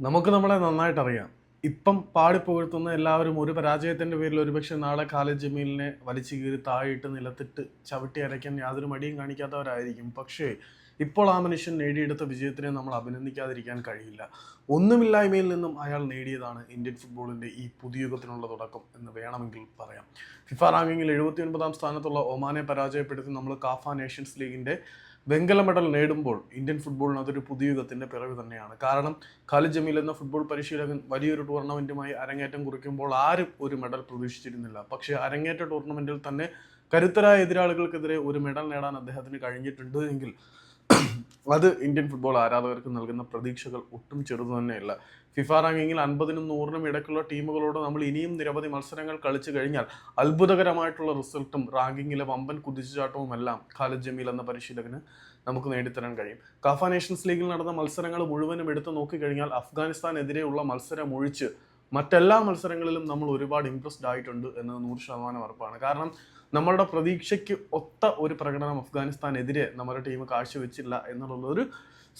നമുക്ക് നമ്മളെ നന്നായിട്ട് അറിയാം ഇപ്പം പാടിപ്പുകഴ്ത്തുന്ന എല്ലാവരും ഒരു പരാജയത്തിന്റെ പേരിൽ ഒരുപക്ഷെ നാളെ കാലേജ് ജമീലിനെ വലിച്ചു കീറി താഴിട്ട് നിലത്തിട്ട് ചവിട്ടി അരയ്ക്കാൻ യാതൊരു മടിയും കാണിക്കാത്തവരായിരിക്കും. പക്ഷേ ഇപ്പോൾ ആ മനുഷ്യൻ നേടിയെടുത്ത വിജയത്തിനെ നമ്മൾ അഭിനന്ദിക്കാതിരിക്കാൻ കഴിയില്ല. ഒന്നുമില്ലായ്മയിൽ നിന്നും അയാൾ നേടിയതാണ് ഇന്ത്യൻ ഫുട്ബോളിന്റെ ഈ പുതുയുഗത്തിനുള്ള തുടക്കം എന്ന് വേണമെങ്കിൽ പറയാം. ഫിഫ റാങ്കിങ്ങിൽ എഴുപത്തി ഒൻപതാം സ്ഥാനത്തുള്ള ഒമാനെ പരാജയപ്പെടുത്തി നമ്മൾ കാഫ നേഷൻസ് ലീഗിന്റെ വെങ്കല മെഡൽ നേടുമ്പോൾ ഇന്ത്യൻ ഫുട്ബോളിന് അതൊരു പുതുയുഗത്തിന്റെ പിറവി തന്നെയാണ്. കാരണം ഖാലിദ് ജമീൽ എന്ന ഫുട്ബോൾ പരിശീലകൻ വലിയൊരു ടൂർണമെന്റുമായി അരങ്ങേറ്റം കുറിക്കുമ്പോൾ ആരും ഒരു മെഡൽ പ്രതീക്ഷിച്ചിരുന്നില്ല. പക്ഷേ അരങ്ങേറ്റ ടൂർണമെന്റിൽ തന്നെ കരുത്തരായ എതിരാളികൾക്കെതിരെ ഒരു മെഡൽ നേടാൻ അദ്ദേഹത്തിന് കഴിഞ്ഞിട്ടുണ്ട് എങ്കിൽ അത് ഇന്ത്യൻ ഫുട്ബോൾ ആരാധകർക്ക് നൽകുന്ന പ്രതീക്ഷകൾ ഒട്ടും ചെറുതു തന്നെയല്ല. ഫിഫ റാങ്കിങ്ങിൽ അൻപതിനും നൂറിനും ഇടയ്ക്കുള്ള ടീമുകളോട് നമ്മൾ ഇനിയും നിരവധി മത്സരങ്ങൾ കളിച്ചു കഴിഞ്ഞാൽ അത്ഭുതകരമായിട്ടുള്ള റിസൾട്ടും റാങ്കിങ്ങിലെ വമ്പൻ കുതിച്ചുചാട്ടവും എല്ലാം ഖാലിദ് ജമീൽ എന്ന പരിശീലകന് നമുക്ക് നേടിത്തരാൻ കഴിയും. കാഫ നേഷൻസ് ലീഗിൽ നടന്ന മത്സരങ്ങൾ മുഴുവനും എടുത്തു നോക്കിക്കഴിഞ്ഞാൽ അഫ്ഗാനിസ്ഥാനെതിരെയുള്ള മത്സരം ഒഴിച്ച് മറ്റെല്ലാ മത്സരങ്ങളിലും നമ്മൾ ഒരുപാട് ഇംപ്രസ്ഡ് ആയിട്ടുണ്ട് എന്നത് നൂറ് ശതമാനം ഉറപ്പാണ്. കാരണം നമ്മളുടെ പ്രതീക്ഷയ്ക്ക് ഒത്ത ഒരു പ്രകടനം അഫ്ഗാനിസ്ഥാനെതിരെ നമ്മുടെ ടീം കാഴ്ചവെച്ചില്ല എന്നുള്ളതൊരു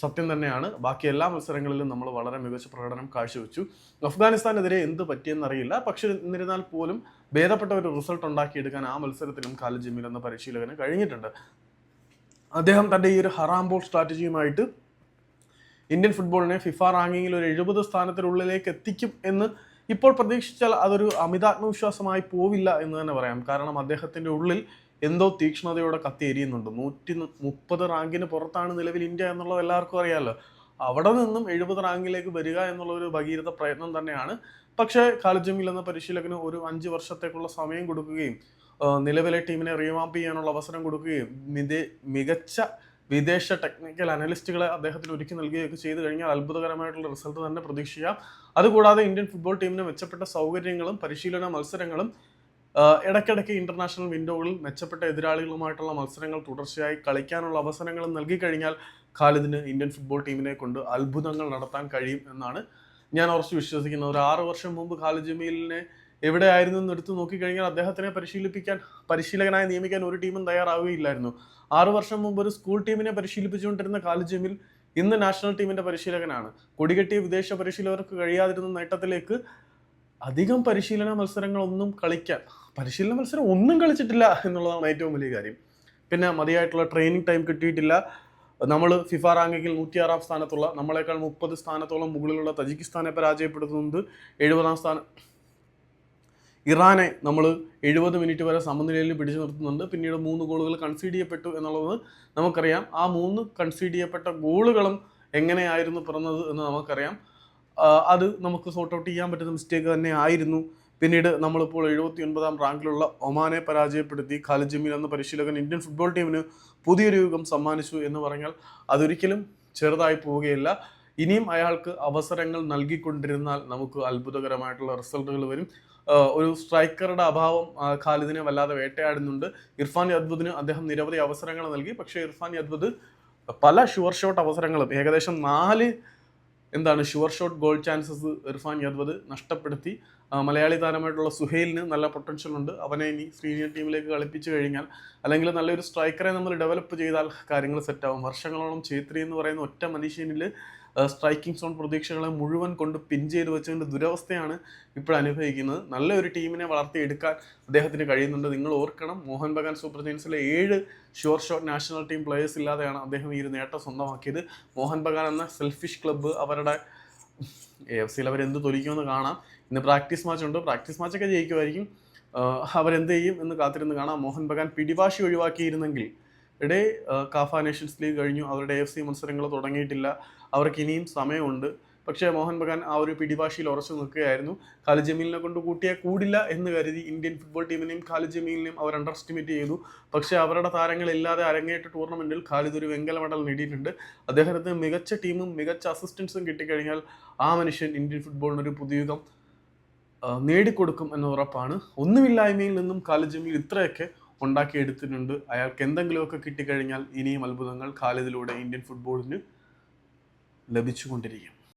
സത്യം തന്നെയാണ്. ബാക്കി എല്ലാ മത്സരങ്ങളിലും നമ്മൾ വളരെ മികച്ച പ്രകടനം കാഴ്ചവെച്ചു. അഫ്ഗാനിസ്ഥാനെതിരെ എന്ത് പറ്റിയെന്നറിയില്ല പക്ഷെ എന്നിരുന്നാൽ പോലും ഭേദപ്പെട്ട ഒരു റിസൾട്ട് ഉണ്ടാക്കിയെടുക്കാൻ ആ മത്സരത്തിലും ഖാലിദ് ജമീൽ എന്ന പരിശീലകന് കഴിഞ്ഞിട്ടുണ്ട്. അദ്ദേഹം തന്റെ ഈ ഒരു ഹറാംബോൾ സ്ട്രാറ്റജിയുമായിട്ട് ഇന്ത്യൻ ഫുട്ബോളിനെ ഫിഫ റാങ്കിങ്ങിൽ ഒരു എഴുപത് സ്ഥാനത്തിനുള്ളിലേക്ക് എത്തിക്കും എന്ന് ഇപ്പോൾ പ്രതീക്ഷിച്ചാൽ അതൊരു അമിതാത്മവിശ്വാസമായി പോവില്ല എന്ന് തന്നെ പറയാം. കാരണം അദ്ദേഹത്തിന്റെ ഉള്ളിൽ എന്തോ തീക്ഷ്ണതയോടെ കത്തി എരിയുന്നുണ്ട് നൂറ്റി മുപ്പത് റാങ്കിന് പുറത്താണ് നിലവിൽ ഇന്ത്യ എന്നുള്ളത് എല്ലാവർക്കും അറിയാമല്ലോ. അവിടെ നിന്നും എഴുപത് റാങ്കിലേക്ക് വരിക എന്നുള്ള ഒരു ഭഗീരഥ പ്രയത്നം തന്നെയാണ്. പക്ഷേ കാലിജമിൽ എന്ന പരിശീലകന് ഒരു അഞ്ച് വർഷത്തേക്കുള്ള സമയം കൊടുക്കുകയും നിലവിലെ ടീമിനെ റീമാപ്പ് ചെയ്യാനുള്ള അവസരം കൊടുക്കുകയും മികച്ച വിദേശ ടെക്നിക്കൽ അനലിസ്റ്റുകളെ അദ്ദേഹത്തിന് ഒരുക്കി നൽകുകയൊക്കെ ചെയ്തു കഴിഞ്ഞാൽ അത്ഭുതകരമായിട്ടുള്ള റിസൾട്ട് തന്നെ പ്രതീക്ഷിക്കാം. അതുകൂടാതെ ഇന്ത്യൻ ഫുട്ബോൾ ടീമിന് മെച്ചപ്പെട്ട സൗകര്യങ്ങളും പരിശീലന മത്സരങ്ങളും ഇടയ്ക്കിടയ്ക്ക് ഇന്റർനാഷണൽ വിൻഡോകളിൽ മെച്ചപ്പെട്ട എതിരാളികളുമായിട്ടുള്ള മത്സരങ്ങൾ തുടർച്ചയായി കളിക്കാനുള്ള അവസരങ്ങളും നൽകി കഴിഞ്ഞാൽ ഖാലിദിന് ഇന്ത്യൻ ഫുട്ബോൾ ടീമിനെ കൊണ്ട് അത്ഭുതങ്ങൾ നടത്താൻ കഴിയും എന്നാണ് ഞാൻ ഉറച്ചു വിശ്വസിക്കുന്നത്. ഒരു ആറ് വർഷം മുമ്പ് ഖാലിദ് ജമീലിനെ എവിടെയായിരുന്നു എന്ന് എടുത്തു നോക്കിക്കഴിഞ്ഞാൽ അദ്ദേഹത്തിനെ പരിശീലിപ്പിക്കാൻ പരിശീലകനായി നിയമിക്കാൻ ഒരു ടീമും തയ്യാറാവുകയില്ലായിരുന്നു. ആറു വർഷം മുമ്പ് ഒരു സ്കൂൾ ടീമിനെ പരിശീലിപ്പിച്ചുകൊണ്ടിരുന്ന ഖാലിദ് ജമീൽ ഇന്ന് നാഷണൽ ടീമിന്റെ പരിശീലകനാണ്. കൊടികെട്ടിയ വിദേശ പരിശീലകർക്ക് കഴിയാതിരുന്ന നേട്ടത്തിലേക്ക് അധികം പരിശീലന മത്സരങ്ങളൊന്നും കളിക്കാൻ പരിശീലന മത്സരം ഒന്നും കളിച്ചിട്ടില്ല എന്നുള്ളതാണ് ഏറ്റവും വലിയ കാര്യം. പിന്നെ മതിയായിട്ടുള്ള ട്രെയിനിങ് ടൈം കിട്ടിയിട്ടില്ല. നമ്മൾ ഫിഫ റാങ്കിങ്ങിൽ നൂറ്റിയാറാം സ്ഥാനത്തുള്ള നമ്മളെക്കാൾ മുപ്പത് സ്ഥാനത്തോളം മുകളിലുള്ള തജിക്കിസ്ഥാനെ പരാജയപ്പെടുത്തുന്നത് എഴുപതാം സ്ഥാനം ഇറാനെ നമ്മൾ എഴുപത് മിനിറ്റ് വരെ സമനിലയിൽ പിടിച്ചു നിർത്തുന്നുണ്ട്. പിന്നീട് മൂന്ന് ഗോളുകൾ കൺസീഡ് ചെയ്യപ്പെട്ടു എന്നുള്ളത് നമുക്കറിയാം. ആ മൂന്ന് കൺസീഡ് ചെയ്യപ്പെട്ട ഗോളുകളും എങ്ങനെയായിരുന്നു പിറന്നത് എന്ന് നമുക്കറിയാം. അത് നമുക്ക് സോർട്ട് ഔട്ട് ചെയ്യാൻ പറ്റുന്ന മിസ്റ്റേക്ക് തന്നെ ആയിരുന്നു. പിന്നീട് നമ്മളിപ്പോൾ എഴുപത്തി ഒൻപതാം റാങ്കിലുള്ള ഒമാനെ പരാജയപ്പെടുത്തി. ഖാലിദ് ജമീൽ എന്ന പരിശീലകൻ ഇന്ത്യൻ ഫുട്ബോൾ ടീമിന് പുതിയൊരു യുഗം സമ്മാനിച്ചു എന്ന് പറഞ്ഞാൽ അതൊരിക്കലും ചെറുതായി പോവുകയില്ല. ഇനിയും അയാൾക്ക് അവസരങ്ങൾ നൽകിക്കൊണ്ടിരുന്നാൽ നമുക്ക് അത്ഭുതകരമായിട്ടുള്ള റിസൾട്ടുകൾ വരും. ഒരു സ്ട്രൈക്കറുടെ അഭാവം ഖാലിദിനെ വല്ലാതെ വേട്ടയാടുന്നുണ്ട്. ഇർഫാൻ യദ്വദിന് അദ്ദേഹം നിരവധി അവസരങ്ങൾ നൽകി. പക്ഷേ ഇർഫാൻ യദ്വദ് പല ഷുവർ ഷോട്ട് അവസരങ്ങളും ഏകദേശം നാല് എന്താണ് sure shot goal chances Irfan Yadwad നഷ്ടപ്പെടുത്തി. മലയാളി താരമായിട്ടുള്ള സുഹൈലിന് നല്ല പൊട്ടൻഷ്യൽ ഉണ്ട്. അവനെ ഇനി സീനിയർ ടീമിലേക്ക് കളിപ്പിച്ചു കഴിഞ്ഞാൽ അല്ലെങ്കിൽ നല്ലൊരു സ്ട്രൈക്കറെ നമ്മൾ ഡെവലപ്പ് ചെയ്താൽ കാര്യങ്ങൾ സെറ്റാവും വർഷങ്ങളോളം ചേത്രി എന്ന് പറയുന്ന ഒറ്റ മനുഷ്യനിൽ സ്ട്രൈക്കിംഗ് സോൺ പ്രതീക്ഷകളെ മുഴുവൻ കൊണ്ട് പിൻ ചെയ്ത് വെച്ചതിന്റെ ദുരവസ്ഥയാണ് ഇപ്പോൾ അനുഭവിക്കുന്നത്. നല്ലൊരു ടീമിനെ വളർത്തിയെടുക്കാൻ അദ്ദേഹത്തിന് കഴിയുന്നുണ്ട്. നിങ്ങൾ ഓർക്കണം മോഹൻ ബഗാൻ സൂപ്പർ ജയൻസിലെ ഏഴ് sure shot national team players ഇല്ലാതെയാണ് അദ്ദേഹം ഈ ഒരു നേട്ടം സ്വന്തമാക്കിയത്. മോഹൻ ബഗാൻ എന്ന സെൽഫിഷ് ക്ലബ്ബ് അവരുടെ എ എഫ് സിയിൽ അവരെന്ത് തൊലിക്കുമെന്ന് കാണാം. ഇന്ന് പ്രാക്ടീസ് മാച്ച് ഉണ്ട്. പ്രാക്ടീസ് മാച്ചൊക്കെ ജയിക്കുമായിരിക്കും. അവരെന്ത് ചെയ്യും എന്ന് കാത്തിരുന്ന് കാണാം. മോഹൻ ബഗാൻ പിടിവാശി ഒഴിവാക്കിയിരുന്നെങ്കിൽ ഇടേ കാഫ നേഷൻസ് ലീഗ് കഴിഞ്ഞു. അവരുടെ എഫ് സി മത്സരങ്ങൾ തുടങ്ങിയിട്ടില്ല. അവർക്ക് ഇനിയും സമയമുണ്ട്. പക്ഷേ മോഹൻ ബഗാൻ ആ ഒരു പിടിഭാഷയിൽ ഉറച്ചു നിൽക്കുകയായിരുന്നു. ഖാലിദ് ജമീലിനെ കൊണ്ട് കൂട്ടിയാൽ കൂടില്ല എന്ന് കരുതി ഇന്ത്യൻ ഫുട്ബോൾ ടീമിനെയും ഖാലിദ് ജമീലിനെയും അവർ അണ്ടർ എസ്റ്റിമേറ്റ് ചെയ്തു. പക്ഷേ അവരുടെ താരങ്ങളില്ലാതെ അരങ്ങേറ്റ ടൂർണമെന്റിൽ ഖാലിദ് ഒരു വെങ്കല മെഡൽ നേടിയിട്ടുണ്ട്. അദ്ദേഹത്തിന് മികച്ച ടീമും മികച്ച അസിസ്റ്റൻസും കിട്ടിക്കഴിഞ്ഞാൽ ആ മനുഷ്യൻ ഇന്ത്യൻ ഫുട്ബോളിന് ഒരു പുതുയുഗം നേടിക്കൊടുക്കും എന്ന ഉറപ്പാണ്. ഒന്നുമില്ലായ്മയിൽ നിന്നും ഖാലിദ് ജമീൽ ഇത്രയൊക്കെ ഉണ്ടാക്കിയെടുത്തിട്ടുണ്ട്. അയാൾക്ക് എന്തെങ്കിലുമൊക്കെ കിട്ടിക്കഴിഞ്ഞാൽ ഇനിയും അത്ഭുതങ്ങൾ ഖാലിദിലൂടെ ഇന്ത്യൻ ഫുട്ബോളിന് ലഭിച്ചുകൊണ്ടിരിക്കും.